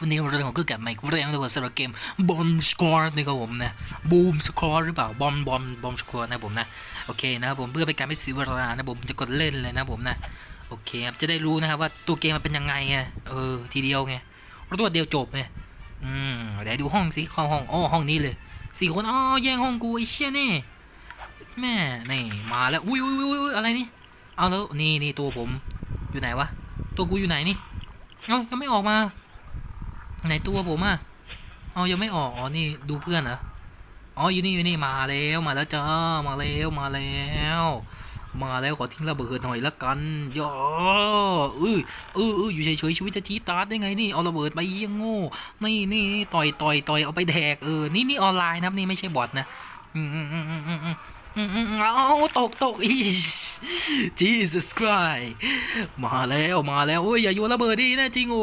วันนี้เราก็กลับมาอีกเรื่องนะครับสำหรับเกมบอมสควอตนะครับผมนะบูมสควอตหรือเปล่าบอมบอมบอมสควอตนะผมนะโอเคนะครับผมเพื่อเป็นการไม่เสียเวลานะผมจะกดเล่นเลยนะผมนะโอเคครับจะได้รู้นะครับว่าตัวเกมมันเป็นยังไงไงเออทีเดียวไงรวดเดียวจบไงอืมเดี๋ยวดูห้องสิเข้าห้องอ๋อห้องนี้เลยสี่คนอ๋อแย่งห้องกูไอ้เชี่ยนี่แม่นี่มาแล้วอุ้ยอุ้ยอุ้ยอุ้ยอะไรนี่เอาแล้วนี่นี่ตัวผมอยู่ไหนวะตัวกูอยู่ไหนนี่เอ้ายังไม่ออกมา ไหนตัวผมอะเอายังไม่ออกอ๋อนี่ดูเพื่อนเหรออ๋ออยู่นี่อยู่นี่มาแล้วมาแล้วจ้ามาแล้วมาแล้วมาแล้วขอทิ้งระเบิดหน่อยละกันย่ออื้ออื้ออยู่เฉยๆชีวิตจะชี้ตาร์ดได้ไงนี่เอาระเบิดไปยังโง่นี่นี่ต่อยต่อยต่อยเอาไปแดกเออนี่นี่ออนไลน์นะนี่ไม่ใช่บอทนะ อืมอืมอืมอืมอืม เอาตกตกอี Jesus Christ มาแล้วมาแล้วโอ้ยอย่าโยนระเบิดดิแน่จริงโอ้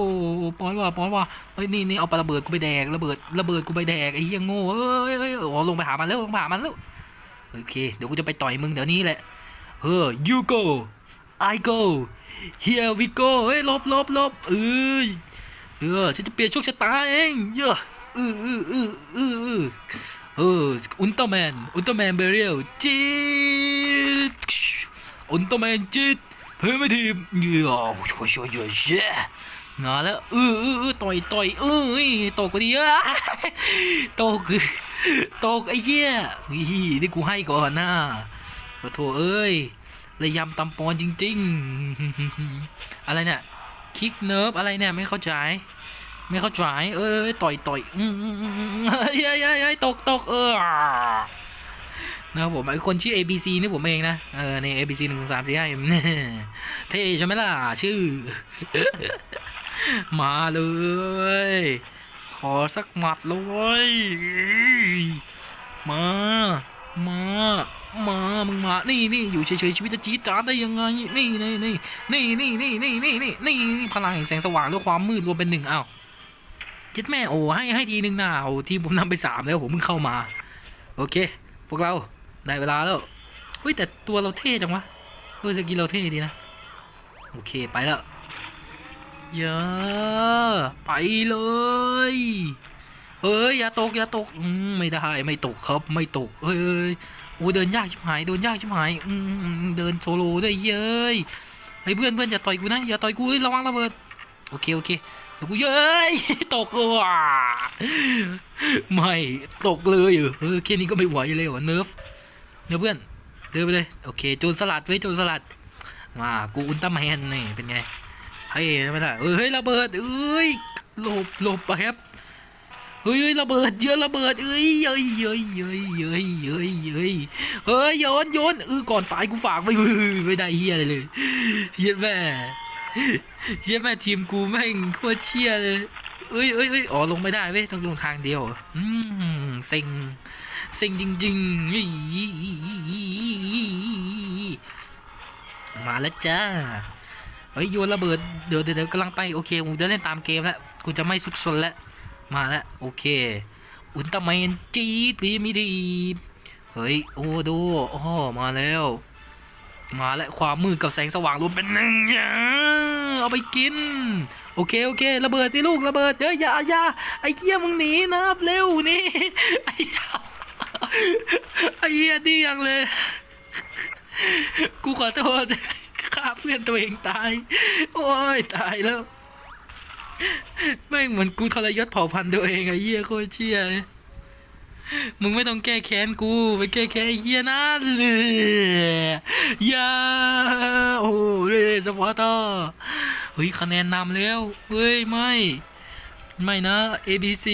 ปอนว่าปอนว่าเฮ้ยนี่นี่เอาไประเบิดกูไปแดกระเบิดระเบิดกูไปแดกไอ้เหี้ยโง่เอ้ยเอ้ยอ๋อลงไปหามันแล้วลงไปหามันแล้วโอเคเดี๋ยวกูจะไปต่อยมึงเดี๋ยวนี้แหละเฮ้อ you go I go here we go เฮ้ยลบลบลบเอ้ยเออฉันจะเปลี่ยนโชคชะตาเองเยอะเออเออเออเออ เอออออุลตร้าแมนอุลตร้าแมนเบรียลจีดอุลตร้าแมนจิตเพิ่มไม่ทีมเงี้ยช่วยช่วยช่วยเช่มาแล้วเออเออเออต่อยต่อยเออเอ้ยตกไปดิเออตกตกไอ้เหี้ยวินี่กูให้ก่อนนะขอโทษเอ้ยระยำตำปอนจริง ๆ อะไรเนี่ย คิกเนิร์ฟอะไรเนี่ย ไม่เข้าใจ ไม่เข้าใจเอ้ยต่อยต่อยอืมอืมอืมอืมเฮ้ยเฮ้ยเฮ้ยเฮ้ยตกตกเออนะครับผมไอคนชื่อ A B C นี่ผมเองนะ เออใน A B C หนึ่งสองสามสี่ห้าเท่ใช่ไหมล่ะ ชื่อ มาเลย ขอสักหมัดเลยมา มา มา มึงมา นี่นี่อยู่เฉยๆชีวิตจะจี๊ดจ๊าดได้ยังไง นี่นี่นี่นี่นี่นี่นี่นี่นี่นี่นี่พลังแห่งแสงสว่างด้วยความมืดรวมเป็นหนึ่งอ้าว จิตแม่โอ้ให้ให้ทีหนึ่งนะโอ้ทีผมนำไปสามแล้วผมเพิ่งเข้ามา โอเค พวกเราได้เวลาแล้วเฮ้ยแต่ตัวเราเท่จังวะเฮ้ยสกินเราเท่ดีนะโอเคไปแล้วเยอะไปเลยเฮ้ยอย่าตกอย่าตกอืมไม่ได้ไม่ตกครับไม่ตกเฮ้ยโอ้เดินยากชิบหายเดินยากชิบหายอืมเดินโซโล่ด้วยเย้ยเฮ้เพื่อนเพื่อนอย่าต่อยกูนะอย่าต่อยกูระวังระเบิดโอเคโอเค เดี๋ยวกูเย้ยตกว่ะไม่ตกเลยเหรอเออแค่นี้ก็ไม่ไหวเลยเหรอเนิร์ฟเดี๋ยวเพื่อนเดินไปเลยโอเคโจรสลัดเว้ยโจรสลัดมากูอุลตร้าแมนนี่เป็นไงเฮ้ยไม่ได้เอ้ยเฮ้ยระเบิดเอ้ยหลบหลบไปครับเฮ้ยเฮ้ยระเบิดเยอะระเบิดเอ้ยเอ้ยเอ้ยเอ้ยเอ้ยเอ้ยเอ้ยเฮ้ยโยนโยนเออก่อนตายกูฝากไม่ไม่ได้เฮียเลยเฮียแม่ เฮียแม่ทีมกูแม่งโคตรเชี่ยเลยเอ้ยเอ้ยเอ้ยอ๋อลงไม่ได้เว้ยต้องลงทางเดียว อืมเซ็งเซ็งจริงๆมาแล้วจ้าเฮ้ยโยนระเบิดเดี๋ยวเดี๋ยวเดี๋ยวกำลังไปโอเคผมจะเล่นตามเกมแล้วกูจะไม่ซุกซนแล้วมาแล้วโอเค อุลตร้าแมนจี๊ดพีมิทีเฮ้ยโอ้ดูโอ้มาแล้ว มาแล้วความมืดกับแสงสว่างรวมเป็นหนึ่งอย่าเอาไปกิน โอเคโอเค ระเบิดสิลูกระเบิดเดี๋ยวอย่าอย่าไอ้เหี้ยมึงหนีนะเร็วนี่ไอ้เหี้ยไอ้เหี้ยดียังเลย กูขอโทษฆ่าเพื่อนตัวเองตาย โอ้ยตายแล้วแม่งเหมือนกูทรยศเผ่าพันธุ์ตัวเองไอ้เหี้ยโคตรเชี่ย มึงไม่ต้องแก้แค้นกูไปแก้แค้นไอ้เหี้ยนะเลยย่าโอ้เรสปอร์ตเฮ้ยคะแนนนำแล้วเฮ้ยไม่ ไม่นะ A B C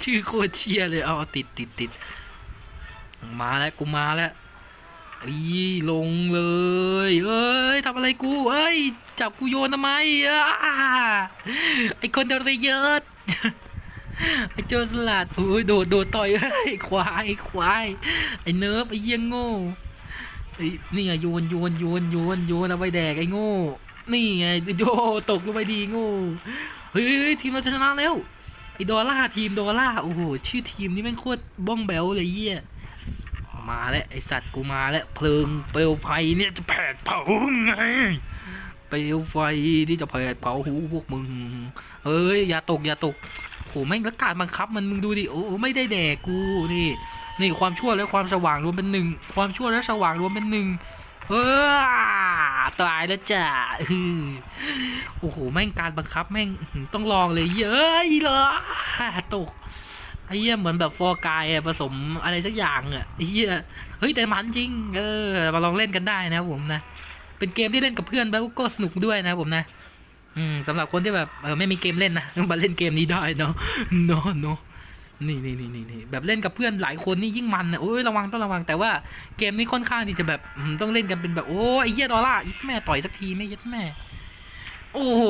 ชื่อโคตรเชียเลยเอาติดติดติดมาแล้วกูมาแล้วอ้ยลงเลยเอ้ยทำอะไรกู เอ้ย จับกูโยนทำไมอะไอคนเดรยศ ไอโจรสลัดโอ้ยโดดโดดต่อยเฮ้ควายไอควายไอเนิร์ฟไอเยี่ยงโง่ไอนี่ไงโยนโยนโยนโยนโยนเอาไปแดกไอโง่ นี่ไงโยตกลงไปดีโง่เฮ้ยทีมเราชนะแล้วไอดอลล่าทีมดอลล่าโอ้โหชื่อทีมนี่แม่งโคตรบ้องแบวเลยเยี่ยมาแล้วไอสัตว์กูมาแล้วเพลิงเปลวไฟเนี่ยจะแผดเผาไงเปลวไฟที่จะเผดเผาหูพวกมึงเฮ้ยอย่าตกอย่าตก หแม่งแล้วการบังคับมันมึงดูดิโอ้ไม่ได้แดกกูนี่ นี่ความชั่วและความสว่างรวมเป็นหนึ่งความชั่วและสว่างรวมเป็นหนึ่งเออตายแล้วจ้ะโอ้โหแม่งการบังคับแม่งต้องลองเลยเย้ยเหรอตกไอ้เหี้ยเหมือนแบบฟอร์กายผสมอะไรสักอย่างอะไอ้เหี้ยเฮ้ยแต่มันจริง เออมาลองเล่นกันได้นะผมนะ เป็นเกมที่เล่นกับเพื่อนแล้วก็สนุกด้วยนะผมนะ อืมสำหรับคนที่แบบเออไม่มีเกมเล่นนะมาเล่นเกมนี้ได้เนาะเนาะเนาะนี่นี่นี่นี่นี่แบบเล่นกับเพื่อนหลายคนนี่ยิ่งมันนะโอ้ยระวังต้องระวังแต่ว่าเกมนี้ค่อนข้างที่จะแบบต้องเล่นกันเป็นแบบโอ้ยไอ้เหี้ยดอลล่ายัดแม่ต่อยสักทีไม่ยัดแม่ โอ้โห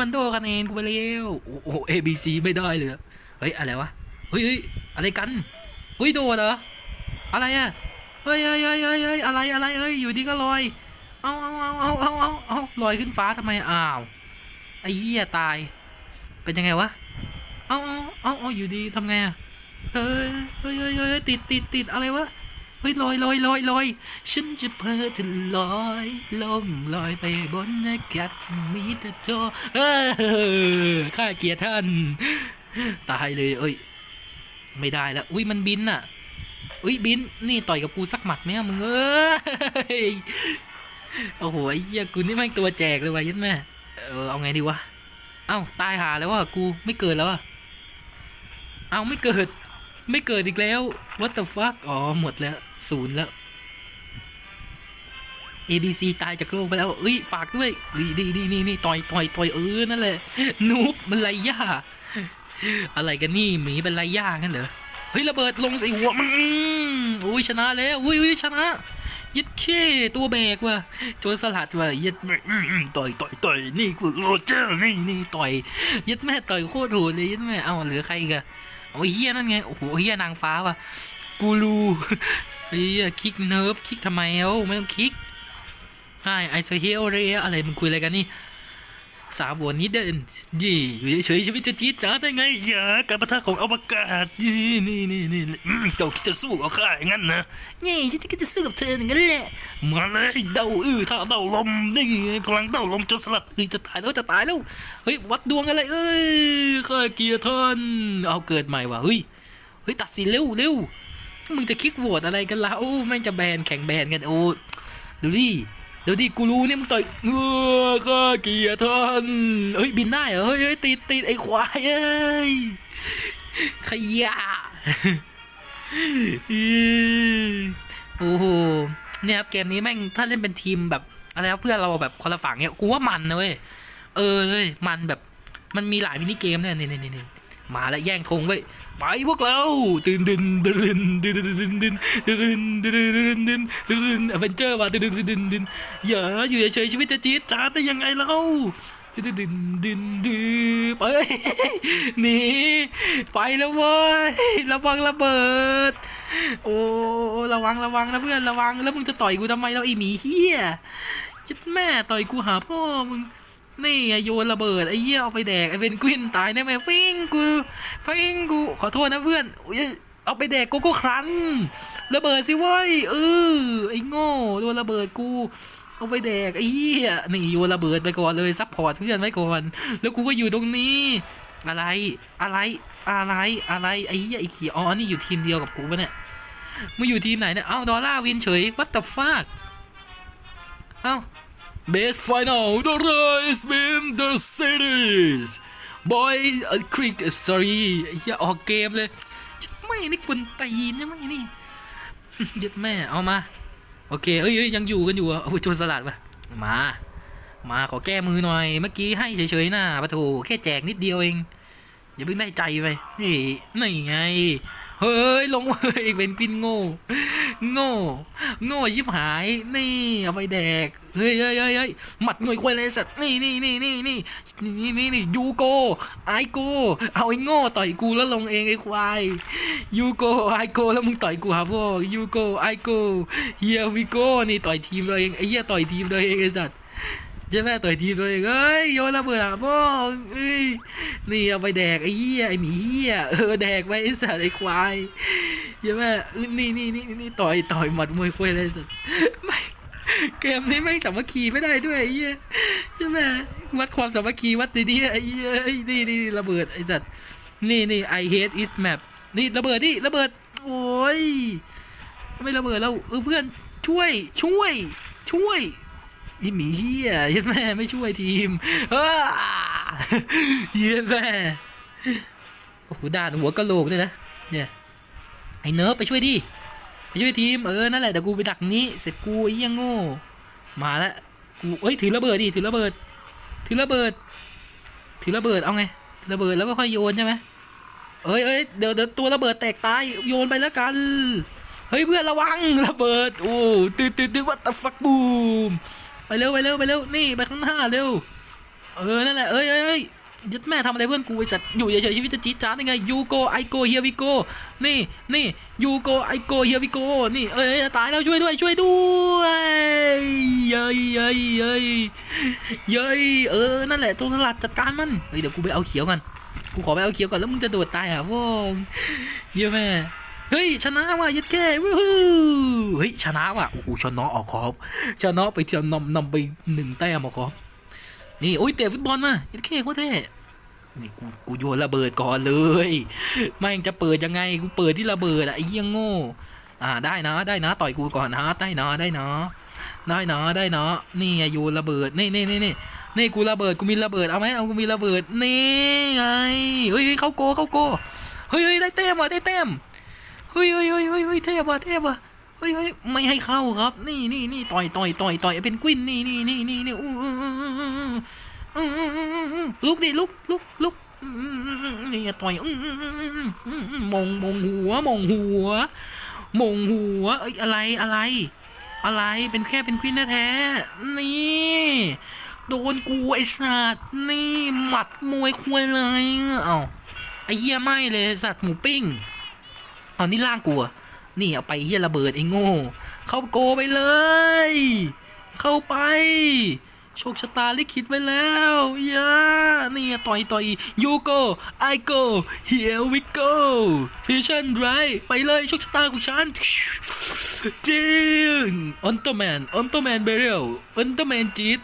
มันโดนคะแนนกูไปแล้วโอ้โห A B C ไม่ได้เลยเฮ้ยอะไรวะเฮ้ยอะไรกันเฮ้ยโดนเหรออะไรอะเฮ้ยเฮ้ยเฮ้ยเฮ้ยอะไรอะไรเฮ้ยอยู่ดีก็ลอย เอาเอาเอาเอาเอาเอาเอาลอยขึ้นฟ้าทำไมอ้าว ไอ้เหี้ยตาย เป็นยังไงวะ เอาเอาเอาเอาอยู่ดีทำไงอะเฮ้ยเฮ้ยเฮ้ยเฮ้ยติดติดติดอะไรวะ เฮ้ยลอยลอยลอยลอยฉันจะเพอจะลอยลงลอยไปบนอากาศที่มีแต่เธอเออข้าเกียดท่าน ตายเลยเอ้ย ไม่ได้แล้ว อุ้ยมันบินน่ะอุ้ยบิน นี่ต่อยกับกูสักหมัดไหมมึงเอ้ยโอ้โหไอ้เหี้ยกูนี่แม่งตัวแจกเลยวะยัดแม่ เออเอาไงดีวะ เอ้าตายหาแล้วว่ะกูไม่เกิดแล้วอะเอาไม่เกิด ไม่เกิดอีกแล้ว what the fuck อ๋อหมดแล้วศูนย์แล้ว A B C ตายจากโลกไปแล้ว เอ้ยฝากด้วย ดีดีนี่นี่ต่อยต่อยต่อยเออนั่นแหละนูบมันไรย่าอะไรกันนี่หมีเป็นไรย่างั้นเหรอ เฮ้ยระเบิดลงใส่หัวมันอุ้ยชนะแล้วอุ้ยอุ้ยชนะ ยัดเคตัวแบกว่ะโจรสลัดว่ะยัดแม่ต่อยต่อยต่อยนี่กูโรเจอร์นี่นี่ต่อยยัดแม่ต่อยโคตรโหดเลยยัดแม่เอาเหลือใครกันโอ้ยเฮียนั่นไงโอ้โหเฮียนางฟ้าว่ะกูรูเฮียคลิกเนิร์ฟคลิกทำไมเอ้าไม่ต้องคลิกใช่ไอซ์เฮลเรียอะไรมึงคุยอะไรกันนี่ สามวันนี้เดินยี่อยู่เฉยๆชีวิตจะจี๊ดจ้าได้ไงอย่าการประทะของอวกาศนี่นี่นี่นี่อืมเจ้าคิดจะสู้กับข้าอย่างนั้นนะนี่ฉันก็จะสู้กับเธออย่างนั้นแหละมาเลยเดาอื้อถ้าเดาลมนี่ไงพลังเดาลมจนสลัดเฮ้ยจะตายแล้วจะตายแล้วเฮ้ยวัดดวงอะไรเอ้ยข้าเกียร์ทอนเอาเกิดใหม่ว่ะเฮ้ยเฮ้ยตัดสินเร็วเร็วมึงจะคลิกโหวตอะไรกันล่ะโอ้แม่งจะแบนแข่งแบนกันโอ้ดูดิ ดี๋ยวดิกูรู้เนี่ยมึงต่อยเงือข้าเกียร์ท่านเฮ้ยบินได้เหรอเฮ้ยติดติดไอ้ควายเอ้ยขยะโอ้โหเนี่ยครับเกมนี้แม่งถ้าเล่นเป็นทีมแบบอะไรครับเพื่อนเราแบบคนละฝั่งเนี่ยกูว่ามันนะเว้ยเออเลยมันแบบมันมีหลายมินิเกมเนี่ยนี่นี่นี่ มาแล้วแย่งธงไว้ไปพวกเราตื่นดึนดึนดึนดึนดึนดึนดึนดึนดึนดึนดึนดึนดึนอเวนเจอร์ว่ะดึนดึนดึนดึนอย่าอยู่เฉยชีวิตจะจี๊ดจ้าได้ยังไงเล่าดึนดึนดึนดึนไปหนีไปแล้วเว้ยระวังระเบิด โอ้ระวังระวังนะเพื่อนระวังแล้วมึงจะต่อยกูทำไมเราไอหมีเฮียจิดแม่ต่อยกูหาพ่อมึง นี่ไงโยนระเบิดไอ้เหี้ยเอาไปแดกไอ้เวนกวินตายแน่ไหมฟิงกูฟิงกูขอโทษนะเพื่อนเอาไปแดกโกโก้ครันระเบิดสิเว้ยเออไอ้โง่โดนระเบิดกูเอาไปแดกไอ้เหี้ยนี่โยนระเบิดไปก่อนเลยซัพพอร์ตเพื่อนไว้ก่อน แล้วกูก็อยู่ตรงนี้ อะไรอะไรอะไรอะไรไอ้เหี้ยไอ้ขี้อ๋อนี่อยู่ทีมเดียวกับกูปะเนี่ยมึงอยู่ทีมไหนเนี่ยเอ้าดอลลาร์วินเฉย what the fuck เอ้า Best final the race win the series boy a quick sorry อ้เหี้ยออกเกมเลยไม่นี่คนตีนใช่ไหมนี่เด็ดแม่เอามา โอเคเอ้ยยังอยู่กันอยู่อะโอ้ยโจรสลัดปะมา มาขอแก้มือหน่อย เมื่อกี้ให้เฉยๆนะปะโถแค่แจกนิดเดียวเอง อย่าเพิ่งได้ใจไปนี่นี่ไงเฮ้ยลงเฮ้ยเป็นกินโง่ โง่ โง่ยิบหาย นี่ เอาไปแดก เฮ้ยเฮ้ยเฮ้ยยหมัดหน่วยควยเลยสัตว์นี่นี่นี่นี่นี่นี่นี่นี่ยูโกไอโกเอาไอ้โง่ต่อยกูแล้วลงเองไอ้ควายยูโกไอโกแล้วมึงต่อยกูหาพวกยูโกไอโกเฮียวิโกนี่ต่อยทีมตัวเองไอ้เหี้ยต่อยทีมตัวเองไอ้สัตว์ใช่ไหมต่อยทีมตัวเองเอ้ยโยนระเบิดอะพ่อเอ้ยนี่เอาไปแดกไอ้เหี้ยไอ้หมีเหี้ยเออแดกไปไอ้สัตว์ไอ้ควายใช่ไหมเออนี่นี่นี่นี่ต่อยต่อยหมัดมวยควายเลยสัตว์ไม่ เกมนี้ไม่สามัคคีไม่ได้ด้วยไอ้เหี้ยใช่ไหมวัดความสามัคคีวัดดีๆไอ้เอ้ยนี่นี่ระเบิดไอ้สัตว์นี่นี่ I hate is map นี่ระเบิดนี่ระเบิด โอ้ยไม่ระเบิดแล้วเออเพื่อนช่วยช่วย ช่วยยี่หมีเฮียเยันแม่ไม่ช่วยทีมเออเยันแม่โอ้โหด่านหัวกะโหลกด้วยนะเนี่ยไอ้เนิร์ฟไปช่วยดิ ไปช่วยทีมเออนั่นแหละแต่กูไปดักนี้เสร็จกูไอ้เหี้ยังโง่มาแล้วกูเอ้ยถือระเบิดดิถือระเบิด ถือระเบิด ถือระเบิดเอาไงถือระเบิดแล้วก็ค่อยโยนใช่ไหมเอ้ยเอ้ยเดี๋ยวเดี๋ยวตัวระเบิดแตกตายโยนไปแล้วกันเฮ้ยเพื่อนระวังระเบิดโอ้ตื่นตื่นตื่นวัตฟักบูมไปเร็วไปเร็วไปเร็วนี่ไปข้างหน้าเร็วเออนั่นแหละเอ้ยเอ้ย ยัดแม่ทำอะไรเพื่อนกูไอสัตว์อยู่เฉยๆชีวิตจะจี๊ดจ๊าดยังไงยูโกไอโกเฮียวิโกนี่นี่ยูโกไอโกเฮียวิโกนี่เอ้ยตายแล้วช่วยด้วยช่วยด้วยเย้ยเย้ยเย้ยเย้ยเออนั่นแหละตัวสลัดจัดการมันเฮ้ยเดี๋ยวกูไปเอาเขียวก่อนกูขอไปเอาเขียวก่อนแล้วมึงจะโดดตายอะพวกเยี่ยแม่เฮ้ยชนะว่ะยัดแก่วู้ฮู้เฮ้ยชนะว่ะโอ้โหชนะออกครบชนะไปเที่ยมนำนำไปหนึ่งแต้มออกครบ นี่โอ้ยเตะฟุตบอลมายัดเข้โคตรเท่นี่กูกูโยนระเบิดก่อนเลยแม่งจะเปิดยังไงกูเปิดที่ระเบิดอะไอ้เหี้ยโง่อ่าได้นะได้นะต่อยกูก่อนนะได้นะได้นะได้นะได้นะนี่ไงโยนระเบิดนี่นี่นี่นี่นี่กูระเบิดกูมีระเบิดเอาไหมเอากูมีระเบิดนี่ไงเฮ้ยเข้าโกเข้าโกเฮ้ยเฮ้ยได้แต้มว่ะได้แต้มเฮ้ยเฮ้ยเฮ้ยเฮ้ยเฮ้ยเทพว่ะเทพว่ะ เฮ้ยเฮ้ยไม่ให้เข้าครับ นี่นี่นี่ต่อยต่อยต่อยต่อยเป็นกุ้นนี่นี่นี่นี่นี่อู้อู้อู้อู้อู้ลุกดิลุกลุกลุกนี่ต่อยอือมองมองหัวมองหัวมองหัวเอ้ยอะไรอะไร อะไรเป็นแค่เป็นกุ้นแท้นี่โดนกูไอสัตว์นี่หมัดมวยควยเลยเอ้าไอเหี้ยไม่เลยสัตว์หมูปิ้งเอานี่ล่างกูอะ นี่เอาไปเหี้ยระเบิดไอ้โง่ เข้าโกไปเลย เข้าไป โชคชะตาลิขิตไว้แล้วย่านี่ต่อยต่อยยูโกไอโก here we go vision right ไปเลยโชคชะตาของฉันจีนอันเตอร์แมนอันเตอร์แมนเบรียลอันเตอร์แมนจีด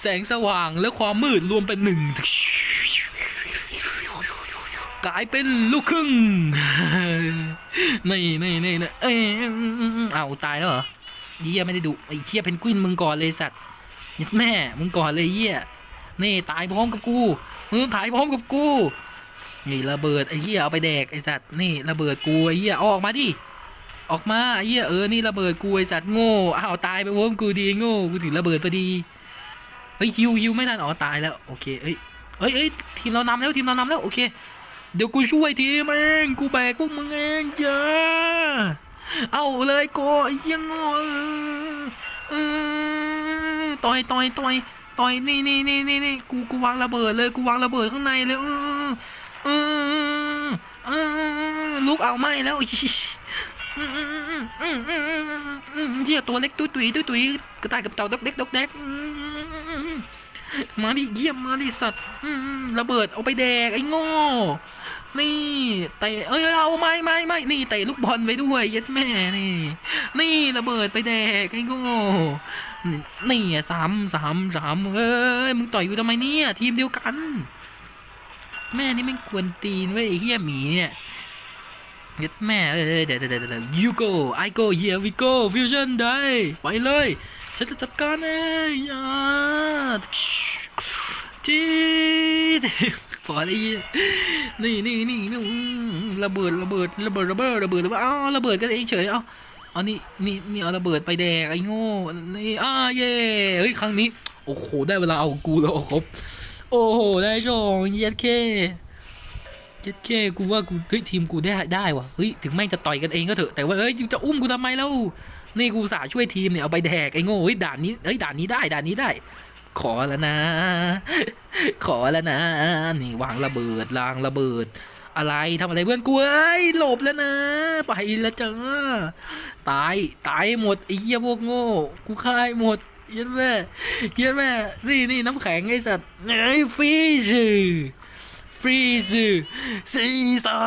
แสงสว่างและความมืดรวมเป็นหนึ่ง กลายเป็นลูกครึ่งนี่นี่นี่นี่เอ้ยเอาตายแล้วเหรอเยี่ยไม่ได้ดุไอ้เชี่ยเพนกวินมึงก่อนเลยสัตว์ยัดแม่มึงก่อนเลยเยี่ยนี่ตายพร้อมกับกูมึงถ่ายพร้อมกับกูนี่ระเบิดไอ้เหี้ยเอาไปแดกไอ้สัตว์นี่ระเบิดกูไอ้เหี้ยออกมาดิออกมาไอ้เหี้ยเออนี่ระเบิดกูไอ้สัตว์โง่อ้าวตายไปพร้อมกูดีโง่กูถึงระเบิดพอดีเฮ้ยฮิวฮิวไม่ทันอ๋อตายแล้วโอเคเอ้ยเอ้ยเอ้ยทีมเรานำแล้วทีมเรานำแล้วโอเค เดี๋ยวกูช่วยทีมเองกูแบกพวกมึงเองจ้าเอาเลยโกยังงออต่อยต่อยต่อยต่อยนี่นี่นี่นี่นี่กูกูวางระเบิดเลยกูวางระเบิดข้างในเลยเออเออลุกเอาไม่แล้วเฮียตัวเล็กตุ้ยตุ้ยตุ้ยตุ้ยกระต่ายกับเต่าดกเด็กดกเด็กมาดิเยี่ยมมาดิสัตว์ระเบิดเอาไปแดกไอ้โง่ นี่เตะเอ้ยเอาไม่ไม่ไม่นี่เตะลูกบอลไปด้วยยัดแม่นี่ นี่ระเบิดไปแดกไอ้โง่นี่สามสามสามเอ้ยมึงต่อยกูทำไมเนี่ยทีมเดียวกัน แม่นี่แม่งกวนตีนเว้ยไอ้เฮียหมีเนี่ยยัดแม่เอ้ยเดี๋ยวเดี๋ยวเดี๋ยวเฮียว you go I go here we go fusion ได้ไปเลยฉันจะจัดการเองย่าจีด พอได้ยินนี่นี่นี่นี่อืมระเบิดระเบิดระเบิดระเบิดระเบิดระเบิดอ้าวระเบิดกันเองเฉยเอ้าเอานี่นี่นี่เอาระเบิดไปแดกไอ้โง่นี่อ้าเย่เฮ้ยครั้งนี้ โอ้โหได้เวลาเอากูแล้วครบ โอ้โหได้ชงเย็ดเคเย็ดเคกูว่ากูเฮ้ยทีมกูได้ได้ว่ะเฮ้ยถึงแม่งจะต่อยกันเองก็เถอะแต่ว่าเฮ้ยจะอุ้มกูทำไมแล้วนี่กูสาช่วยทีมเนี่ยเอาไปแดกไอ้โง่เฮ้ยด่านนี้เฮ้ยด่านนี้ได้ด่านนี้ได้ ขอแล้วนะ ขอแล้วนะ นี่วางระเบิดลางระเบิด อะไรทำอะไรเพื่อนกูเอ้ยหลบแล้วนะ ไปแล้วจ้าตายตายหมดไอ้เหี้ยพวกโง่กูฆ่าให้หมดเยันแม่เยันแม่นี่นี่น้ำแข็งไอ้สัตว์ไอ้ฟีซฟรีซซีซ่า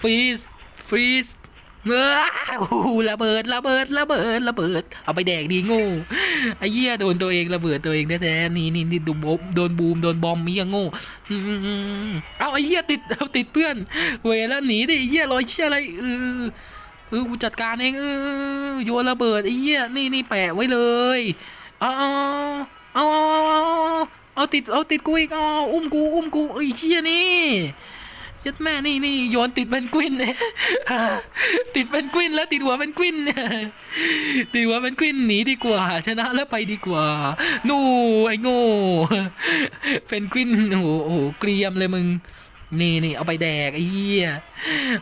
ฟรีซฟรีซ เออโอ้โหระเบิดระเบิดระเบิดระเบิด เอาไปแดกดีโง่ไอ้เหี้ยโดนตัวเองระเบิดตัวเองแท้ๆนี่นี่นี่ดูบโดนบูมโดนบอมมีอะโง่อืมเอาไอ้เหี้ยติดเอาติดเพื่อนเวแล้วหนีดิไอ้เหี้ยลอยเชี่ยอะไรเออเออกูจัดการเองเออโยนระเบิดไอ้เหี้ยนี่นี่แปะไว้เลยเอาเอาเอาเอาเอาเอาเอาติดเอาติดกูอีกเอาอุ้มกูอุ้มกูไอ้เชี่ยนี่ ยัดแม่นี่นี่โยนติดเป็นกุ้นเนี่ยติดเป็นกุ้นแล้วติดหัวเป็นกุ้นเนี่ยติดหัวเป็นกุ้นหนีดีกว่า ชนะแล้วไปดีกว่า นู่ไอ้โง่เป็นกุ้นโอ้โหเกรียมเลยมึง นี่นี่เอาไปแดกไอ้เหี้ย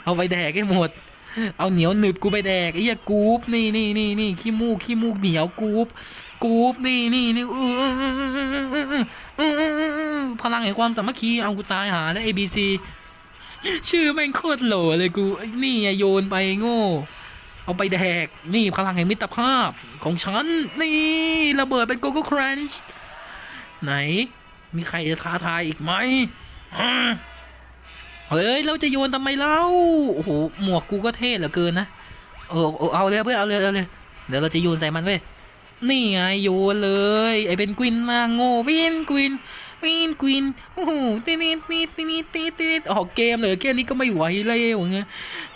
เอาไปแดกให้หมดเอาเหนียวหนึบกูไปแดกไอ้ยากูบนี่นี่นี่นี่ขี้มูกขี้มูกเหนียวกูบกูบนี่นี่นี่เออพลังแห่งความสามัคคีเอากูตายหาแล้ว ABC ชื่อแม่งโคตรโหลเลยกูนี่โยนไปโง่ เอาไปแดก นี่พลังแห่งมิตรภาพของฉัน นี่ระเบิดเป็นโกโก้ครันช์ไหน มีใครจะท้าทายอีกไหมเฮ้ย เราจะโยนทำไมเล่า โอ้โห หมวกกูก็เท่เหลือเกินนะ เออเอาเลยเพื่อนเอาเลยเอาเลย เดี๋ยวเราจะโยนใส่มันเว้ย นี่ไงโยนเลย ไอเป็นกวินมาโง่เป็นกวิน ป็นกวินโอ้โหตีนตีนตีนตีตีออกเกมเลยแค่นี้ก็ไม่ไหวแล้วไง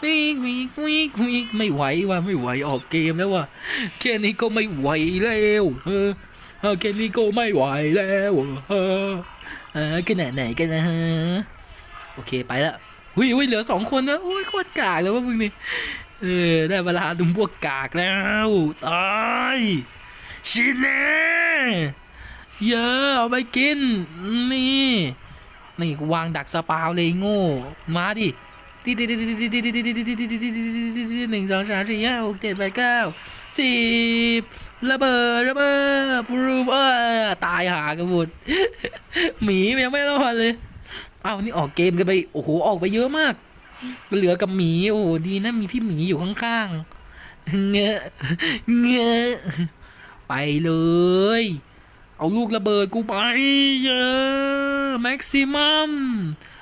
วิ่งวิ่งวิ่งวิ่งไม่ไหวว่ะไม่ไหวออกเกมแล้วว่ะแค่นี้ก็ไม่ไหวแล้วเออเออแค่นี้ก็ไม่ไหวแล้วเออเออขนาดไหนกันนะฮะโอเคไปละหุยหุยเหลือสองคนนะโอ้ยโคตรกากเลยว่ามึงนี่เออได้เวลาดุมพวกกากแล้วตายชินเน่ เยอะเอาไปกิน นี่ นี่วางดักสปาวเลยโง่ มาดิดิดิดิดิดิดิดิดิดิดิดิดิดิดิดิหนึ่งสองสามสี่ห้าหกเจ็ดแปดเก้าสิบระเบิดระเบิดปรูมเออตายหากระบุดหมียังไม่รอดเลย เอานี่ออกเกมกันไป โอ้โห ออกไปเยอะมาก เหลือกับหมี โอ้โห ดีนะมีพี่หมีอยู่ข้างๆ เงอะเงอะไปเลย เอาลูกระเบิดกูไปเยอะแม็กซิมัม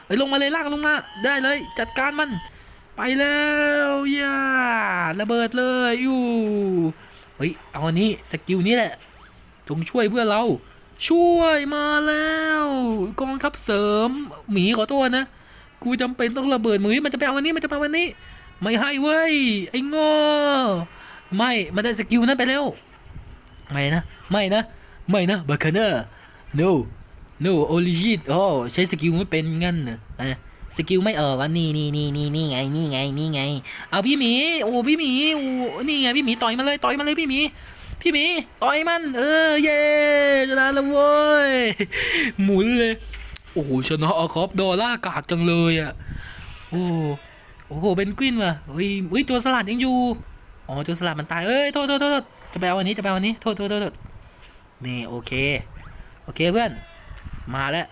เฮ้ลงมาเลยลากลงมา ได้เลยจัดการมัน ไปแล้วย่าระเบิดเลยอยู่เฮ้ยเอาอันนี้สกิลนี้แหละจงช่วยเพื่อเรา ช่วยมาแล้วกองทัพเสริมหมีขอโทษนะ กูจำเป็นต้องระเบิดมือมันจะไปเอาวันนี้มันจะไปวันนี้ ไม่ให้เว้ยไอ้ง่ไม่มันได้สกิลนั้นไปแล้วไม่นะไม่นะ ไม่นะบาคาน่า no no โอลิจิตอ๋อใช้สกิลไม่เป็นงั้นนะอะสกิลไม่ออกอะนี่นี่นี่นี่นี่ไงนี่ไงนี่ไง เอาพี่หมีโอ้พี่หมีโอ้นี่ไงพี่หมีต่อยมาเลยต่อยมาเลยพี่หมีพี่หมีต่อยมัน เออเย่ชนะแล้วเว้ยหมุนเลยโอ้โหชนะอาคอฟดอลล่ากากจังเลยอะโอ้โอ้โหเป็นกวินว่ะเฮ้ยเฮ้ยตัวสลัดยังอยู่อ๋อตัวสลัดมันตายเอ้ยโทษโทษโทษจะไปเอาอันนี้จะไปเอาอันนี้โทษโทษโทษ นี่โอเค โอเคเพื่อน มาแล้ว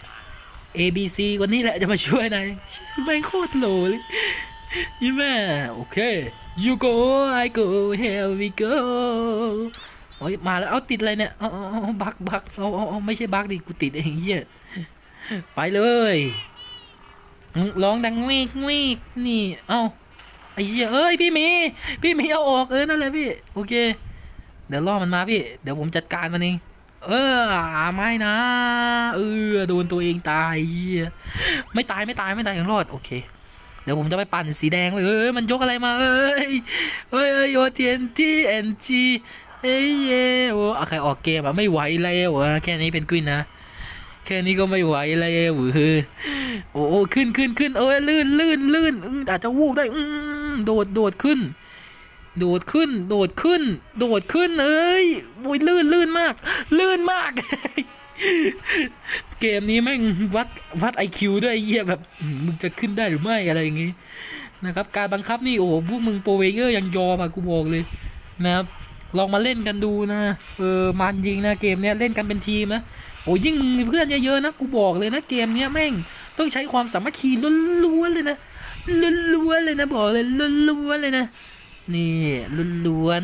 A B C วันนี้แหละจะมาช่วยนายชื่อแม่โคตรโหลเลยยี่แม่โอเค you go I go here we go โอ้ยมาแล้วเอาติดอะไรเนี่ยเอาเอาบักบักเอาเอาไม่ใช่บักดิกูติดเองเหี้ยไปเลยร้องดังวิกวิกนี่ เอาไอ้เหี้ยเอ้ยพี่หมีพี่หมีเอาออกเออนั่นแหละพี่ โอเค เดี๋ยวล่อมันมาพี่ เดี๋ยวผมจัดการมันเอง เออไม่นะ เออโดนตัวเองตายเหี้ยไม่ตายไม่ตายไม่ตายยังรอดโอเค เดี๋ยวผมจะไปปั่นสีแดงไปเอ้ยมันยกอะไรมาเอ้ยเอ้ยโยเทียนทีเอ็นทีเอ้ยเย่โอ้ใครออกเกมอะไม่ไหวแล้วอะแค่นี้เป็นกวินนะแค่นี้ก็ไม่ไหวแล้วเฮ้ยโอ้โอ้ขึ้นขึ้นขึ้นเอ้ยลื่นลื่นลื่นอืมอาจจะวูบได้อืมโดดโดดขึ้น โดดขึ้น โดดขึ้น โดดขึ้นเอ้ยโอยลื่นลื่นมาก ลื่นมาก เกมนี้แม่งวัดวัดไอคิวด้วยเหี้ยแบบมึงจะขึ้นได้หรือไม่อะไรอย่างงี้นะครับการบังคับนี่โอ้โหพวกมึงโปรเวเยอร์ยังยอมอะกูบอกเลยนะครับลองมาเล่นกันดูนะเออมันจริงนะเกมเนี้ยเล่นกันเป็นทีมนะโอ้ยิ่งมึงมีเพื่อนเยอะๆนะกูบอกเลยนะเกมเนี้ยแม่งต้องใช้ความสามัคคีล้วนๆเลยนะล้วนๆเลยนะบอกเลยล้วนๆเลยนะ นี่ล้วน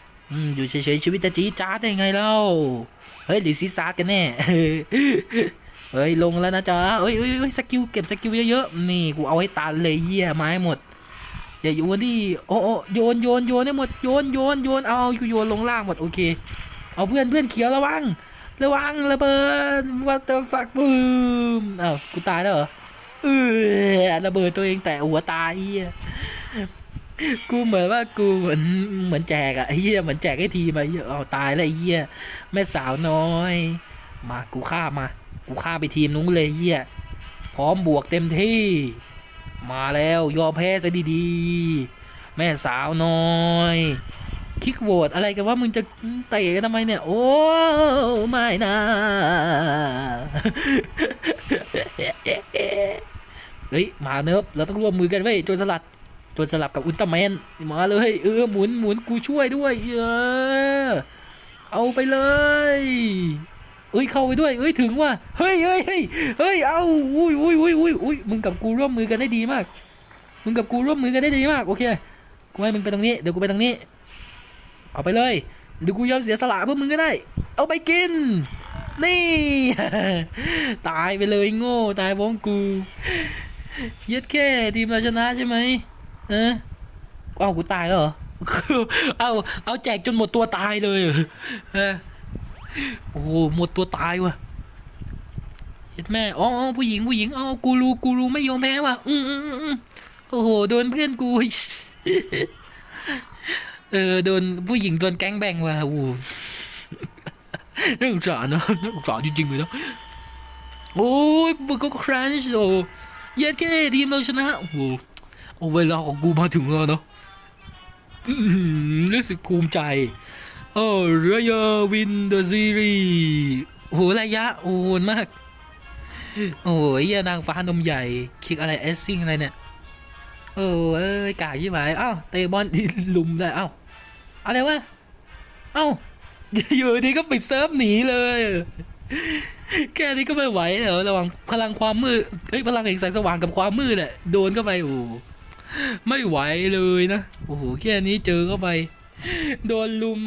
ๆอยู่เฉยๆชีวิตจะจี๊ดจ๊าได้ไงเล่าเฮ้ยหรือซีซาร์กันแน่เฮ้ยลงแล้วนะจ๊ะเอ้ยเอ้ยเอ้ยสกิลเก็บสกิลเยอะๆนี่กูเอาให้ตันเลยเหี้ยไม้หมดอย่าโยนดิโอ้โอ้โยนโยนโยนให้หมดโยนโยนโยนเอายอยโยนลงล่างหมดโอเค เอาเพื่อนเพื่อนเขียวระวังระวังระเบิดวัตเตอร์ฟักบูมอ้าวกูตายแล้วเหรอเออระเบิดตัวเองแต่หัวตายเหี้ย กูเหมือนว่ากูเหมือนเหมือนแจกอะเหี้ยเหมือนแจกให้ทีมอะเอาตายแล้วไอ้เหี้ยแม่สาวน้อย มากูฆ่ามา กูฆ่าไปทีมนู้นเลยเหี้ยพร้อมบวกเต็มที่ มาแล้วยอมแพ้ซะดีๆ แม่สาวน้อยคิกโหวตอะไรกันว่ามึงจะเตะกันทำไมเนี่ย โอ้ไม่นะเฮ้ยมาเนิบเราต้องร่วมมือกันเว้ยโจรสลัด โจรสลับกับอุลตร้าแมนมาเลยเออหมุนหมุนกูช่วยด้วยเออเอาไปเลยเอ้ยเข้าไปด้วยเอ้ยถึงว่าเฮ้ยเฮ้ยเฮ้ยเฮ้ยเอาอุ้ยอุ้ยอุ้ยอุ้ยอุ้ยมึงกับกูร่วมมือกันได้ดีมาก มึงกับกูร่วมมือกันได้ดีมากโอเคกูให้มึงไปตรงนี้เดี๋ยวกูไปตรงนี้ เอาไปเลยเดี๋ยวกูยอมเสียสละเพื่อมึงก็ได้ เอาไปกิน นี่ ตายไปเลยโง่ตายเพราะกู เย็ดแค่ทีมเราชนะใช่ไหม เออเอากูตายแล้วเหรอ เอาเอาแจกจนหมดตัวตายเลยเออโอ้โหหมดตัวตายว่ะเย็ดแม่อ๋อผู้หญิงผู้หญิงอ๋อกูรู้กูรู้ไม่ยอมแพ้ว่ะอืมอืมอืมอืมโอ้โหโดนเพื่อนกูเออโดนผู้หญิงโดนแก๊งแบงว่ะโอ้โหน่าสงสารนะน่าสงสารจริงๆเลยนะโอ้ยมันก็ครันช์โอ้เย็ดแค่ทีมเราชนะโอ้ โอ้เวลาของกูมาถึงแล้วเนาะรู้สึกภูมิใจ โอ้เรือยาวินเดอะซีรีส์โอ้โหระยะโอ้โหมาก โอ้ยนางฟ้านมใหญ่คลิกอะไรเอสซิ่งอะไรเนี่ยโอ้เอ้ยกากยี่หมายอ้าวเตะบอลลุมได้อ้าวอะไรวะเอ้าอยู่ดีก็ปิดเซิร์ฟหนีเลย แค่นี้ก็ไม่ไหวเหรอระหว่างพลังความมืดเฮ้ยพลังแห่งแสงสว่างกับความมืดอะโดนเข้าไปโอ้ ไม่ไหวเลยนะ โอ้โห แค่นี้เจอเข้าไป โดนลุม